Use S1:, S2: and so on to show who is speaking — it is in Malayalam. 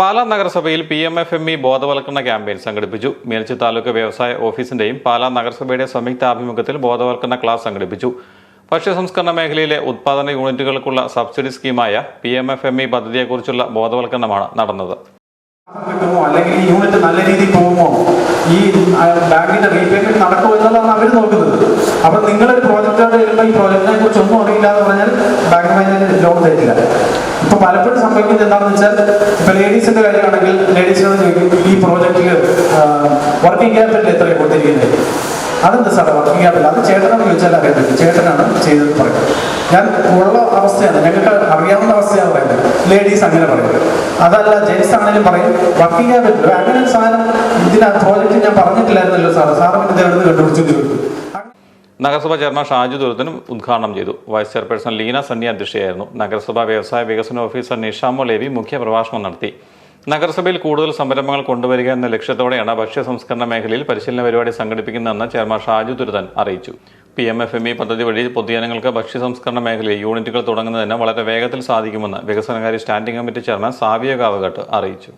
S1: പാലാ നഗരസഭയിൽ P M F M E ബോധവൽക്കരണ ക്യാമ്പയിൻ സംഘടിപ്പിച്ചു. മേൽച്ചി താലൂക്ക് വ്യവസായ ഓഫീസിന്റെയും പാലാ നഗരസഭയുടെ സംയുക്ത ആഭിമുഖ്യത്തിൽ ബോധവൽക്കരണ ക്ലാസ് സംഘടിപ്പിച്ചു. ഭക്ഷ്യ സംസ്കരണ മേഖലയിലെ ഉത്പാദന യൂണിറ്റുകൾക്കുള്ള subsidy സ്കീമായ P M F M E പദ്ധതിയെക്കുറിച്ചുള്ള ബോധവൽക്കരണമാണ് നടന്നത്.
S2: അല്ലെങ്കിൽ ഈ യൂണിറ്റ് നല്ല രീതിയിൽ പോകുമോ? ഈ ബാങ്കിന്റെ റീപേയ്മെന്റ് നടക്കുമോ എന്നുള്ളതാണ് അവർ നോക്കുന്നത്. അപ്പൊ നിങ്ങളൊരു പ്രോജക്റ്റ് വരുമ്പോൾ ഈ പ്രോജക്റ്റിനെ കുറിച്ച് ഒന്നും അറിയില്ല എന്ന് പറഞ്ഞാൽ ബാങ്ക് മാനേജർ ലോൺ തരില്ല ഇപ്പൊ പലപ്പോഴും സംഭവിക്കുന്നത് എന്താണെന്ന് വെച്ചാൽ ഇപ്പൊ ലേഡീസിന്റെ കാര്യമാണെങ്കിൽ ലേഡീസിനോട് ചോദിക്കും ഈ പ്രോജക്റ്റിൽ വർക്കിംഗ് ക്യാപിറ്റൽ എത്രയാണ് കൊടുത്തിരിക്കുന്നത് അതെന്താ സാറേ വർക്കിംഗ് ക്യാപിറ്റൽ അത് ചേട്ടനാണ് ചോദിച്ചാൽ അറിയാൻ ചേട്ടനാണ് ചെയ്തത് പറയുന്നത്. ഞാൻ ഉള്ള അവസ്ഥയാണ് ഞങ്ങൾക്ക് അറിയാവുന്ന അവസ്ഥയാണ് പറയുന്നത്. ലേഡീസ് അങ്ങനെ പറയുന്നത് അതല്ല ജെൻസ് ആണെങ്കിലും പറയും വർക്കിംഗ് ക്യാപിറ്റൽ അങ്ങനെ സാധനം ഇതിനാ പ്രോജക്റ്റ് ഞാൻ പറഞ്ഞിട്ടില്ലായിരുന്നല്ലോ സാറ്. സാറ് പിന്നെ ഇത് എവിടുന്ന് കണ്ടുപിടിച്ചു ചോദിക്കും
S1: നഗരസഭ ചെയർമാൻ ഷാജു ദുരത്തിനും ഉദ്ഘാടനം ചെയ്തു. വൈസ് ചെയർപേഴ്സൺ ലീന സണ്ണി അധ്യക്ഷയായിരുന്നു. നഗരസഭാ വ്യവസായ വികസന ഓഫീസർ നിഷാമോ ലേവി മുഖ്യ പ്രഭാഷണം നടത്തി. നഗരസഭയിൽ കൂടുതൽ സംരംഭങ്ങൾ കൊണ്ടുവരിക എന്ന ലക്ഷ്യത്തോടെയാണ് ഭക്ഷ്യ സംസ്കരണ മേഖലയിൽ പരിശീലന പരിപാടി സംഘടിപ്പിക്കുന്നതെന്ന് ചെയർമാൻ ഷാജു ദുരിതൻ അറിയിച്ചു. P M F M E പദ്ധതി വഴി പൊതുജനങ്ങൾക്ക് ഭക്ഷ്യ സംസ്കരണ മേഖലയിൽ യൂണിറ്റുകൾ തുടങ്ങുന്നതിന് വളരെ വേഗത്തിൽ സാധിക്കുമെന്ന് വികസനകാരി standing committee chairman Savia Kavakattu അറിയിച്ചു.